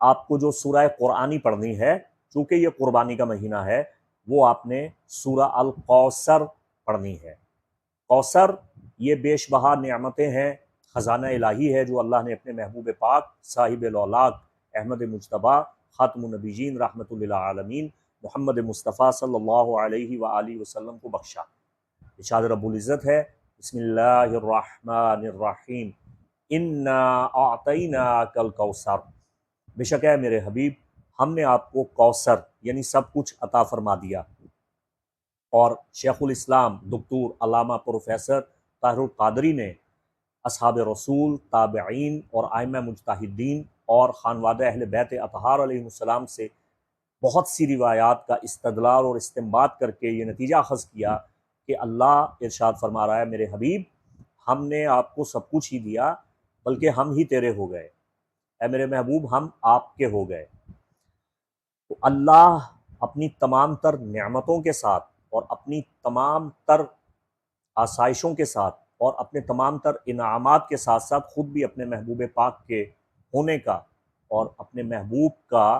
آپ کو جو سورہ قرآنی پڑھنی ہے، چونکہ یہ قربانی کا مہینہ ہے، وہ آپ نے سورہ القوثر پڑھنی ہے۔ کوثر یہ بیش بہا نعمتیں ہیں، خزانہ الہی ہے جو اللہ نے اپنے محبوب پاک صاحب الاولاق احمد مجتبہ خاتم النبیین رحمۃ اللہ عالمین محمد مصطفیٰ صلی اللہ علیہ وآلہ وسلم کو بخشا۔ اشاد رب العزت ہے۔ بسم اللہ الرحمن الرحیم۔ انا اعطینا کل کوثر بے شک ہے میرے حبیب، ہم نے آپ کو کوثر یعنی سب کچھ عطا فرما دیا۔ اور شیخ الاسلام دکتور علامہ پروفیسر طاہر القادری نے اصحاب رسول، تابعین اور آئمہ مجتہدین اور خانواد اہل بیت اطہار علیہ السلام سے بہت سی روایات کا استدلال اور استعمال کر کے یہ نتیجہ خذ کیا کہ اللہ ارشاد فرما رہا ہے، میرے حبیب، ہم نے آپ کو سب کچھ ہی دیا، بلکہ ہم ہی تیرے ہو گئے۔ اے میرے محبوب، ہم آپ کے ہو گئے۔ تو اللہ اپنی تمام تر نعمتوں کے ساتھ اور اپنی تمام تر آسائشوں کے ساتھ اور اپنے تمام تر انعامات کے ساتھ ساتھ خود بھی اپنے محبوب پاک کے ہونے کا اور اپنے محبوب کا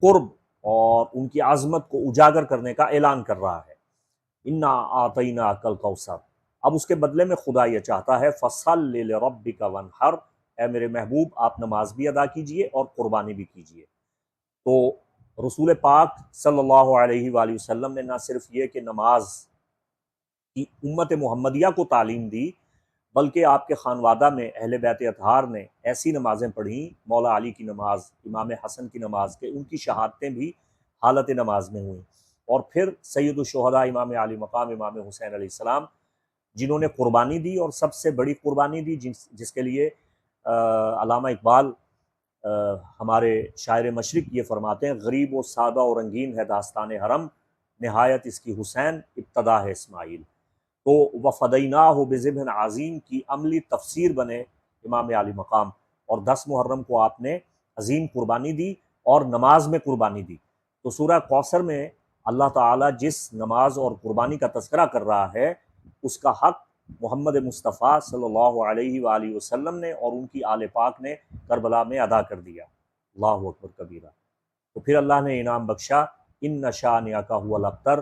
قرب اور ان کی عظمت کو اجاگر کرنے کا اعلان کر رہا ہے۔ انا آتئینہ کل کوثر اب اس کے بدلے میں خدا یہ چاہتا ہے، فصل لے رب کا ون ہر اے میرے محبوب، آپ نماز بھی ادا کیجیے اور قربانی بھی کیجیے۔ تو رسول پاک صلی اللہ علیہ وآلہ وسلم نے نہ صرف یہ کہ نماز کی امت محمدیہ کو تعلیم دی، بلکہ آپ کے خانوادہ میں، اہل بیت اطہار نے ایسی نمازیں پڑھیں، مولا علی کی نماز، امام حسن کی نماز کے، ان کی شہادتیں بھی حالت نماز میں ہوئیں۔ اور پھر سید الشہداء امام علی مقام امام حسین علیہ السلام، جنہوں نے قربانی دی اور سب سے بڑی قربانی دی جس جس کے لیے علامہ اقبال ہمارے شاعر مشرق یہ فرماتے ہیں، غریب و سادہ و رنگین ہے داستان حرم، نہایت اس کی حسین ابتدا ہے اسماعیل۔ تو وفدینہ ہو بذبن عظیم کی عملی تفسیر بنے امام علی مقام۔ اور دس محرم کو آپ نے عظیم قربانی دی اور نماز میں قربانی دی۔ تو سورہ کوثر میں اللہ تعالیٰ جس نماز اور قربانی کا تذکرہ کر رہا ہے، اس کا حق محمد مصطفیٰ صلی اللہ علیہ وآلہ وسلم نے اور ان کی آل پاک نے کربلا میں ادا کر دیا۔ اللہ اکبر کبیرہ۔ تو پھر اللہ نے انعام بخشا۔ ان نشا نیا کا ہوا لختر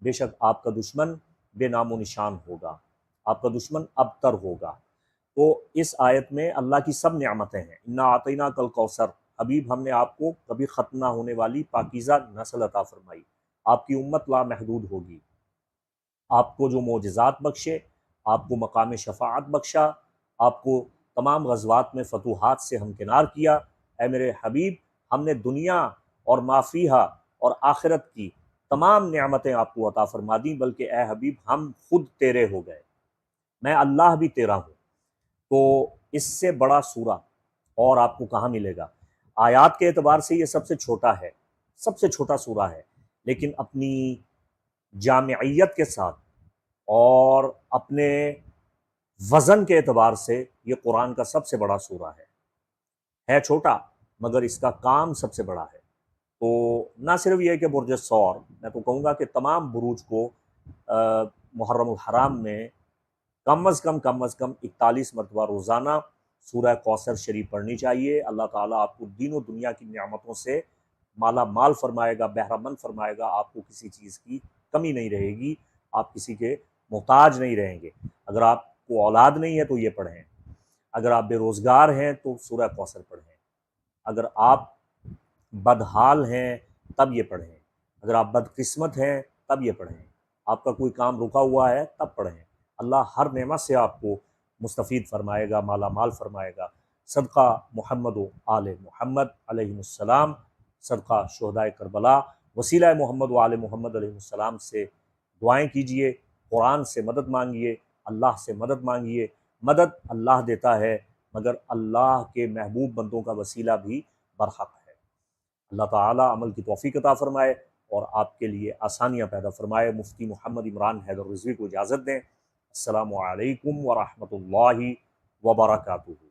بے شک آپ کا دشمن بے نام و نشان ہوگا۔ آپ کا دشمن ابتر ہوگا۔ تو اس آیت میں اللہ کی سب نعمتیں ہیں۔ انا آتینہ کل کوثر حبیب، ہم نے آپ کو کبھی ختم نہ ہونے والی پاکیزہ نسل عطا فرمائی۔ آپ کی امت لا محدود ہوگی۔ آپ کو جو معجزات بخشے آپ کو مقام شفاعت بخشا، آپ کو تمام غزوات میں فتوحات سے ہمکنار کیا۔ اے میرے حبیب، ہم نے دنیا اور معافیہ اور آخرت کی تمام نعمتیں آپ کو عطا فرما دیں، بلکہ اے حبیب، ہم خود تیرے ہو گئے۔ میں اللہ بھی تیرا ہوں۔ تو اس سے بڑا سورہ اور آپ کو کہاں ملے گا؟ آیات کے اعتبار سے یہ سب سے چھوٹا ہے، سب سے چھوٹا سورہ ہے، لیکن اپنی جامعیت کے ساتھ اور اپنے وزن کے اعتبار سے یہ قرآن کا سب سے بڑا سورہ ہے۔ ہے چھوٹا، مگر اس کا کام سب سے بڑا ہے۔ تو نہ صرف یہ کہ برج سور میں تو کہوں گا کہ تمام بروج کو محرم الحرام میں کم از کم کم از کم اکتالیس مرتبہ روزانہ سورہ کوثر شریف پڑھنی چاہیے۔ اللہ تعالیٰ آپ کو دین و دنیا کی نعمتوں سے مالا مال فرمائے گا، بہرہ مند فرمائے گا، آپ کو کسی چیز کی کمی نہیں رہے گی۔ آپ کسی کے محتاج نہیں رہیں گے۔ اگر آپ کو اولاد نہیں ہے تو یہ پڑھیں۔ اگر آپ بے روزگار ہیں تو سورہ کوثر پڑھیں۔ اگر آپ بدحال ہیں تب یہ پڑھیں۔ اگر آپ بدقسمت ہیں تب یہ پڑھیں۔ آپ کا کوئی کام رکا ہوا ہے تب پڑھیں۔ اللہ ہر نعمت سے آپ کو مستفید فرمائے گا، مالا مال فرمائے گا۔ صدقہ محمد و آل محمد علیہ السلام، صدقہ شہدائے کربلا۔ وسیلہ محمد و آل محمد علیہ السلام سے دعائیں کیجیے۔ قرآن سے مدد مانگیے، اللہ سے مدد مانگیے۔ مدد اللہ دیتا ہے، مگر اللہ کے محبوب بندوں کا وسیلہ بھی برحق ہے۔ اللہ تعالیٰ عمل کی توفیق عطا فرمائے اور آپ کے لیے آسانیاں پیدا فرمائے۔ مفتی محمد عمران حیدر رضوی کو اجازت دیں۔ السلام علیکم ورحمۃ اللہ وبرکاتہ۔